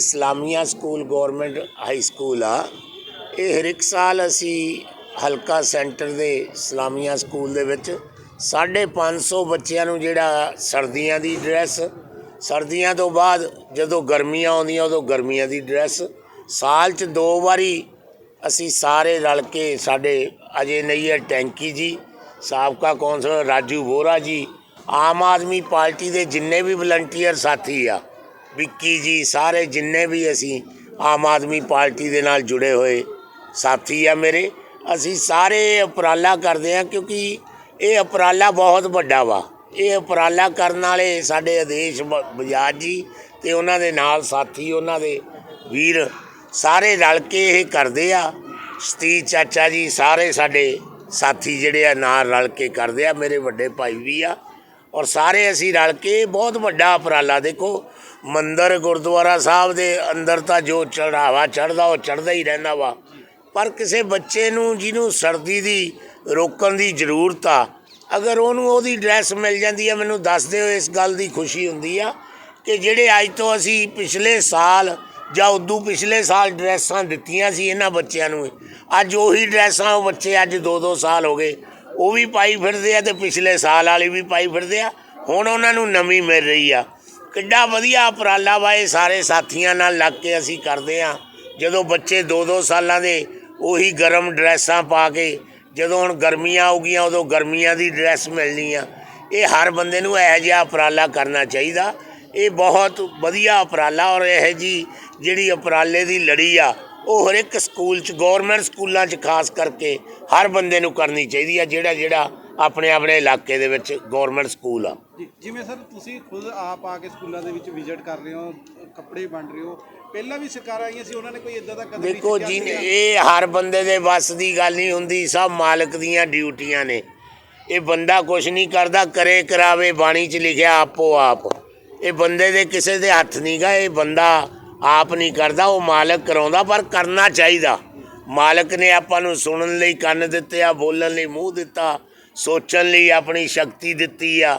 Islamia school government high school ਆ। ਇਹ ਹਰ ਇੱਕ ਸਾਲ ਅਸੀਂ ਹਲਕਾ ਸੈਂਟਰ ਦੇ ਇਸਲਾਮੀਆ ਸਕੂਲ ਦੇ ਵਿੱਚ 550 ਬੱਚਿਆਂ ਨੂੰ ਜਿਹੜਾ ਸਰਦੀਆਂ ਦੀ ਡਰੈਸ, ਸਰਦੀਆਂ ਤੋਂ ਬਾਅਦ ਜਦੋਂ ਗਰਮੀਆਂ ਆਉਂਦੀਆਂ ਉਦੋਂ ਗਰਮੀਆਂ ਦੀ ਡਰੈਸ, ਸਾਲ 'ਚ ਦੋ ਵਾਰੀ ਅਸੀਂ ਸਾਰੇ ਰਲ ਕੇ ਸਾਡੇ ਅਜੇ ਨਈਅਰ ਟੈਂਕੀ ਜੀ, ਸਾਬਕਾ ਕੌਂਸਲਰ ਰਾਜੂ ਵੋਰਾ ਜੀ, ਆਮ ਆਦਮੀ ਪਾਰਟੀ ਦੇ ਜਿੰਨੇ ਵੀ ਵਲੰਟੀਅਰ ਸਾਥੀ ਆ ਵਿੱਕੀ ਜੀ, ਸਾਰੇ ਜਿੰਨੇ ਵੀ ਅਸੀਂ ਆਮ ਆਦਮੀ ਪਾਰਟੀ ਦੇ ਨਾਲ ਜੁੜੇ ਹੋਏ ਸਾਥੀ ਆ ਮੇਰੇ, ਅਸੀਂ ਸਾਰੇ ਉਪਰਾਲਾ ਕਰਦੇ ਆ ਕਿਉਂਕਿ ਇਹ ਉਪਰਾਲਾ ਬਹੁਤ ਵੱਡਾ ਵਾ। ਇਹ ਉਪਰਾਲਾ ਕਰਨ ਵਾਲੇ ਸਾਡੇ ਆਦੇਸ਼ ਬਜਾਜ ਜੀ ਤੇ ਉਹਨਾਂ ਦੇ ਨਾਲ ਸਾਥੀ, ਉਹਨਾਂ ਦੇ ਵੀਰ ਸਾਰੇ ਰਲ ਕੇ ਇਹ ਕਰਦੇ ਆ। ਸਤੀਸ਼ ਚਾਚਾ ਜੀ ਸਾਰੇ ਸਾਡੇ ਸਾਥੀ ਜਿਹੜੇ ਆ ਨਾਲ ਰਲ ਕੇ ਕਰਦੇ ਆ, ਮੇਰੇ ਵੱਡੇ ਭਾਈ ਵੀ ਆ। ਔਰ ਸਾਰੇ ਅਸੀਂ ਰਲ ਕੇ ਬਹੁਤ ਵੱਡਾ ਉਪਰਾਲਾ। ਦੇਖੋ, ਮੰਦਰ ਗੁਰਦੁਆਰਾ ਸਾਹਿਬ ਦੇ ਅੰਦਰ ਤਾਂ ਜੋ ਚੜਾਵਾ ਚੜਦਾ ਉਹ ਚੜਦਾ ਹੀ ਰਹਿੰਦਾ ਵਾ। ਪਰ ਕਿਸੇ ਬੱਚੇ ਨੂੰ, ਜਿਹਨੂੰ ਸਰਦੀ ਦੀ ਰੋਕਣ ਦੀ ਜ਼ਰੂਰਤ ਆ, ਅਗਰ ਉਹਨੂੰ ਉਹਦੀ ਡਰੈਸ ਮਿਲ ਜਾਂਦੀ ਹੈ ਮੈਨੂੰ ਦੱਸਦੇ ਹੋ ਇਸ ਗੱਲ ਦੀ ਖੁਸ਼ੀ ਹੁੰਦੀ ਆ ਕਿ ਜਿਹੜੇ ਅੱਜ ਤੋਂ ਅਸੀਂ ਪਿਛਲੇ ਸਾਲ ਜਾਂ ਉਦੋਂ ਪਿਛਲੇ ਸਾਲ ਡਰੈਸਾਂ ਦਿੱਤੀਆਂ ਸੀ ਇਹਨਾਂ ਬੱਚਿਆਂ ਨੂੰ, ਅੱਜ ਉਹੀ ਡਰੈਸਾਂ ਉਹ ਬੱਚੇ ਅੱਜ 2-2 ਸਾਲ ਹੋ ਗਏ। ਉਹ ਵੀ ਪਾਈ ਫਿਰਦੇ ਆ ਤੇ ਪਿਛਲੇ ਸਾਲ ਵਾਲੇ ਵੀ ਪਾਈ ਫਿਰਦੇ ਆ। ਹੁਣ ਉਹਨਾਂ ਨੂੰ ਨਵੀਂ ਮਿਲ ਰਹੀ ਆ। ਕਿੱਡਾ ਵਧੀਆ ਉਪਰਾਲਾ ਵਾ ਇਹ ਸਾਰੇ ਸਾਥੀਆਂ ਨਾਲ ਲੱਗ ਕੇ ਅਸੀਂ ਕਰਦੇ ਆ। ਜਦੋਂ ਬੱਚੇ 2-2 ਸਾਲਾਂ ਦੇ, ਉਹੀ ਗਰਮ ਡਰੈਸਾਂ ਪਾ ਕੇ, ਜਦੋਂ ਹੁਣ ਗਰਮੀਆਂ ਆਉਗੀਆਂ, ਉਦੋਂ ਗਰਮੀਆਂ ਦੀ ਡਰੈਸ ਮਿਲਣੀ ਆ। ਇਹ ਹਰ ਬੰਦੇ ਨੂੰ ਇਹੋ ਜਿਹਾ ਉਪਰਾਲਾ ਕਰਨਾ ਚਾਹੀਦਾ। ਇਹ ਬਹੁਤ ਵਧੀਆ ਉਪਰਾਲਾ ਔਰ ਇਹ ਜੀ ਜਿਹੜੀ ਉਪਰਾਲੇ ਦੀ ਲੜੀ ਆ ਉਹ ਹਰ ਇੱਕ ਸਕੂਲ 'ਚ ਗਵਰਨਮੈਂਟ ਸਕੂਲਾਂ 'ਚ ਖਾਸ ਕਰਕੇ ਹਰ ਬੰਦੇ ਨੂੰ ਕਰਨੀ ਚਾਹੀਦੀ ਆ ਜਿਹੜਾ ਜਿਹੜਾ ਆਪਣੇ ਆਪਣੇ ਇਲਾਕੇ ਦੇ ਵਿੱਚ ਗਵਰਨਮੈਂਟ ਸਕੂਲ ਆ। ਜੀ ਜਿਵੇਂ ਸਰ ਤੁਸੀਂ ਖੁਦ ਆਪ ਆ ਕੇ ਸਕੂਲਾਂ ਦੇ ਵਿੱਚ ਵਿਜ਼ਿਟ ਕਰ ਰਹੇ ਹੋ ਕੱਪੜੇ ਵੰਡ ਰਹੇ ਹੋ ਪਹਿਲਾਂ ਵੀ ਸਰਕਾਰਾਂ ਆਈਆਂ ਸੀ ਉਹਨਾਂ ਨੇ ਕੋਈ ਇਦਾਂ ਦਾ ਕਦਮ ਨਹੀਂ ਦੇਖੋ ਚੁੱਕਿਆ ਜੀ ਸੀਗਾ। ਇਹ ਹਰ ਬੰਦੇ ਦੇ ਵੱਸ ਦੀ ਗੱਲ ਨਹੀਂ ਹੁੰਦੀ ਸਭ ਮਾਲਕ ਦੀਆਂ ਡਿਊਟੀਆਂ ਨੇ। ਇਹ ਬੰਦਾ ਕੁਝ ਨਹੀਂ ਕਰਦਾ ਕਰੇ ਕਰਾਵੇ ਬਾਣੀ 'ਚ ਲਿਖਿਆ ਆਪੋ ਆਪ। ਇਹ ਬੰਦੇ ਦੇ ਕਿਸੇ ਦੇ ਹੱਥ ਨਹੀਂਗਾ ਇਹ ਬੰਦਾ ਆਪ ਨਹੀਂ ਕਰਦਾ ਉਹ ਮਾਲਕ ਕਰਾਉਂਦਾ ਪਰ ਕਰਨਾ ਚਾਹੀਦਾ। ਮਾਲਕ ਨੇ ਆਪਾਂ ਨੂੰ ਸੁਣਨ ਲਈ ਕੰਨ ਦਿੱਤੇ ਆ ਬੋਲਣ ਲਈ ਮੂੰਹ ਦਿੱਤਾ ਸੋਚਣ ਲਈ ਆਪਣੀ ਸ਼ਕਤੀ ਦਿੱਤੀ ਆ।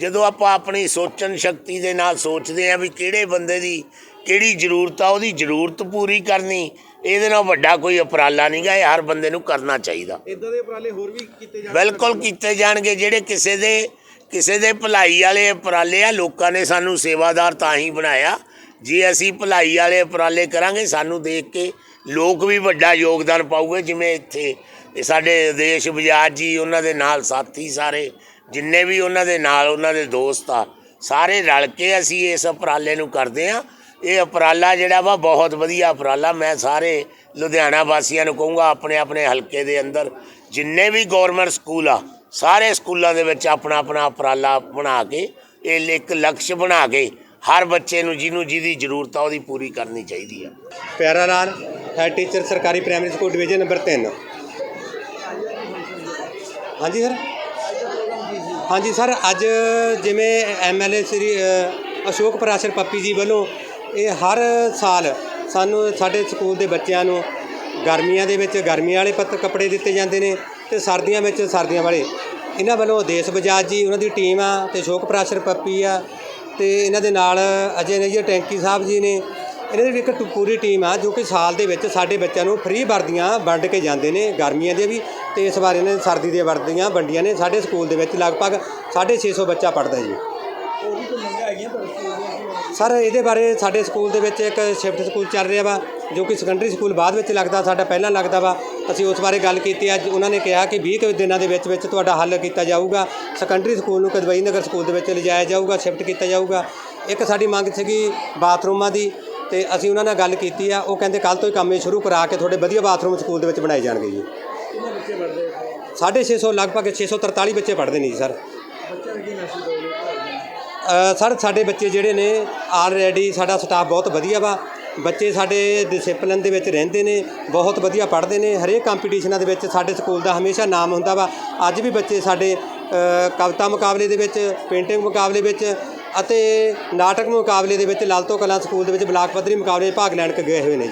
ਜਦੋਂ ਆਪਾਂ ਆਪਣੀ ਸੋਚਣ ਸ਼ਕਤੀ ਦੇ ਨਾਲ ਸੋਚਦੇ ਆ ਵੀ ਕਿਹੜੇ ਬੰਦੇ ਦੀ ਕਿਹੜੀ ਜ਼ਰੂਰਤ ਆ ਉਹਦੀ ਜ਼ਰੂਰਤ ਪੂਰੀ ਕਰਨੀ ਇਹਦੇ ਨਾਲ ਵੱਡਾ ਕੋਈ ਉਪਰਾਲਾ ਨਹੀਂਗਾ ਇਹ ਹਰ ਬੰਦੇ ਨੂੰ ਕਰਨਾ ਚਾਹੀਦਾ। ਇਦਾਂ ਦੇ ਉਪਰਾਲੇ ਹੋਰ ਵੀ ਕੀਤੇ ਜਾਣ ਬਿਲਕੁਲ ਕੀਤੇ ਜਾਣਗੇ ਜਿਹੜੇ ਕਿਸੇ ਦੇ ਕਿਸੇ ਦੇ ਭਲਾਈ ਵਾਲੇ ਉਪਰਾਲੇ ਆ ਲੋਕਾਂ ਨੇ ਸਾਨੂੰ ਸੇਵਾਦਾਰ ਤਾਂ ਹੀ ਬਣਾਇਆ। ਜੇ ਅਸੀਂ ਭਲਾਈ ਵਾਲੇ ਉਪਰਾਲੇ ਕਰਾਂਗੇ, ਸਾਨੂੰ ਦੇਖ ਕੇ ਲੋਕ ਵੀ ਵੱਡਾ ਯੋਗਦਾਨ ਪਾਉਗੇ ਜਿਵੇਂ ਇੱਥੇ ਸਾਡੇ ਦੇਸ਼ ਬਜਾਜ ਜੀ, ਉਹਨਾਂ ਦੇ ਨਾਲ ਸਾਥੀ ਸਾਰੇ, ਜਿੰਨੇ ਵੀ ਉਹਨਾਂ ਦੇ ਨਾਲ ਉਹਨਾਂ ਦੇ ਦੋਸਤ ਆ, ਸਾਰੇ ਰਲ ਕੇ ਅਸੀਂ ਇਸ ਉਪਰਾਲੇ ਨੂੰ ਕਰਦੇ ਆ ਇਹ ਉਪਰਾਲਾ ਜਿਹੜਾ ਵਾ, ਬਹੁਤ ਵਧੀਆ ਉਪਰਾਲਾ, ਮੈਂ ਸਾਰੇ ਲੁਧਿਆਣਾ ਵਾਸੀਆਂ ਨੂੰ ਕਹੂੰਗਾ, ਆਪਣੇ ਆਪਣੇ ਹਲਕੇ ਦੇ ਅੰਦਰ ਜਿੰਨੇ ਵੀ ਗਵਰਨਮੈਂਟ ਸਕੂਲ ਆ, ਸਾਰੇ ਸਕੂਲਾਂ ਦੇ ਵਿੱਚ ਆਪਣਾ ਆਪਣਾ ਉਪਰਾਲਾ ਬਣਾ ਕੇ, ਇਹ ਇੱਕ ਲਕਸ਼ ਬਣਾ ਕੇ ਹਰ ਬੱਚੇ ਨੂੰ ਜਿਹਨੂੰ ਜਿਹਦੀ ਜ਼ਰੂਰਤ ਆ, ਉਹਦੀ ਪੂਰੀ ਕਰਨੀ ਚਾਹੀਦੀ ਆ। ਪਿਆਰਾ ਲਾਲ ਹੈਡ ਟੀਚਰ ਸਰਕਾਰੀ ਪ੍ਰਾਇਮਰੀ ਸਕੂਲ ਡਿਵੀਜ਼ਨ ਨੰਬਰ 3 ਹਾਂਜੀ ਸਰ ਹਾਂਜੀ ਸਰ ਅੱਜ ਜਿਵੇਂ ਐਮਐਲਏ ਸ੍ਰੀ ਅਸ਼ੋਕ ਪਰਾਸ਼ਰ ਪੱਪੀ ਜੀ ਵੱਲੋਂ ਇਹ ਹਰ ਸਾਲ ਸਾਨੂੰ ਸਾਡੇ ਸਕੂਲ ਦੇ ਬੱਚਿਆਂ ਨੂੰ ਗਰਮੀਆਂ ਦੇ ਵਿੱਚ ਗਰਮੀਆਂ ਵਾਲੇ ਪੱਤ, ਕੱਪੜੇ ਦਿੱਤੇ ਜਾਂਦੇ ਨੇ ਤੇ ਸਰਦੀਆਂ ਵਿੱਚ ਸਰਦੀਆਂ ਵਾਲੇ। ਇਹਨਾਂ ਵੱਲੋਂ ਦੇਸ਼ ਬਜਾਜ ਜੀ, ਉਹਨਾਂ ਦੀ ਟੀਮ ਆ ਤੇ ਅਸ਼ੋਕ ਪ੍ਰਾਸ਼ਰ ਪੱਪੀ ਆ ਤੇ ਇਹਨਾਂ ਦੇ ਨਾਲ ਅਜੇ ਨਈਅਰ ਟੈਂਕੀ ਸਾਹਿਬ ਜੀ ਨੇ ਇਹਨਾਂ ਦੀ ਇੱਕ ਪੂਰੀ ਟੀਮ ਆ ਜੋ ਕਿ ਸਾਲ ਦੇ ਵਿੱਚ ਸਾਡੇ ਬੱਚਿਆਂ ਨੂੰ ਫ੍ਰੀ ਵਰਦੀਆਂ ਵੰਡ ਕੇ ਜਾਂਦੇ ਨੇ ਗਰਮੀਆਂ ਦੀਆਂ ਵੀ ਤੇ ਇਸ ਵਾਰ ਇਹਨਾਂ ਨੇ ਸਰਦੀ ਦੀਆਂ ਵਰਦੀਆਂ ਵੰਡੀਆਂ ਨੇ ਸਾਡੇ ਸਕੂਲ ਦੇ ਵਿੱਚ ਲਗਭਗ 650 ਬੱਚਾ ਪੜ੍ਹਦਾ ਜੀ। ਸਰ ਇਹਦੇ ਬਾਰੇ ਸਾਡੇ ਸਕੂਲ ਦੇ ਵਿੱਚ ਇੱਕ ਸ਼ਿਫਟ ਸਕੂਲ ਚੱਲ ਰਿਹਾ ਵਾ ਜੋ ਕਿ ਸੈਕੰਡਰੀ ਸਕੂਲ ਬਾਅਦ ਵਿੱਚ ਲੱਗਦਾ ਸਾਡਾ ਪਹਿਲਾਂ ਲੱਗਦਾ ਵਾ। ਅਸੀਂ ਉਸ ਬਾਰੇ ਗੱਲ ਕੀਤੀ ਅੱਜ ਉਹਨਾਂ ਨੇ ਕਿਹਾ ਕਿ 20 ਕੁ ਦਿਨਾਂ ਦੇ ਵਿੱਚ ਵਿੱਚ ਤੁਹਾਡਾ ਹੱਲ ਕੀਤਾ ਜਾਊਗਾ। ਸੈਕੰਡਰੀ ਸਕੂਲ ਨੂੰ ਕਦਵਈ ਨਗਰ ਸਕੂਲ ਦੇ ਵਿੱਚ ਲਿਜਾਇਆ ਜਾਊਗਾ ਸ਼ਿਫਟ ਕੀਤਾ ਜਾਊਗਾ। ਇੱਕ ਸਾਡੀ ਮੰਗ ਸੀਗੀ ਬਾਥਰੂਮਾਂ ਦੀ ਤੇ ਅਸੀਂ ਉਹਨਾਂ ਨਾਲ ਗੱਲ ਕੀਤੀ ਆ। ਉਹ ਕਹਿੰਦੇ ਕੱਲ ਤੋਂ ਹੀ ਕੰਮ ਇਹ ਸ਼ੁਰੂ ਕਰਾ ਕੇ ਤੁਹਾਡੇ ਵਧੀਆ ਬਾਥਰੂਮ ਸਕੂਲ ਦੇ ਵਿੱਚ ਬਣਾਏ ਜਾਣਗੇ ਜੀ। ਸਾਢੇ ਛੇ ਸੌ ਲਗਭਗ 643 ਬੱਚੇ ਪੜ੍ਹਦੇ ਨੇ ਜੀ ਸਰ। ਸਰ ਸਾਡੇ ਬੱਚੇ ਜਿਹੜੇ ਨੇ ਆਲਰੇਡੀ ਸਾਡਾ ਸਟਾਫ ਬਹੁਤ ਵਧੀਆ ਵਾ। ਬੱਚੇ ਸਾਡੇ ਡਿਸਪਲਿਨ ਦੇ ਵਿੱਚ ਰਹਿੰਦੇ ਨੇ, ਬਹੁਤ ਵਧੀਆ ਪੜ੍ਹਦੇ ਨੇ, ਹਰੇਕ ਕੰਪੀਟੀਸ਼ਨਾਂ ਦੇ ਵਿੱਚ ਸਾਡੇ ਸਕੂਲ ਦਾ ਹਮੇਸ਼ਾ ਨਾਮ ਹੁੰਦਾ ਵਾ। ਅੱਜ ਵੀ ਬੱਚੇ ਸਾਡੇ ਕਵਿਤਾ ਮੁਕਾਬਲੇ ਦੇ ਵਿੱਚ ਪੇਂਟਿੰਗ ਮੁਕਾਬਲੇ ਵਿੱਚ ਅਤੇ ਨਾਟਕ ਮੁਕਾਬਲੇ ਦੇ ਵਿੱਚ, ਲਾਲਤੋ ਕਲਾਂ ਸਕੂਲ ਦੇ ਵਿੱਚ ਬਲਾਕ ਪੱਧਰੀ ਮੁਕਾਬਲੇ ਭਾਗ ਲੈਣ ਕੇ ਗਏ ਹੋਏ ਨੇ ਜੀ।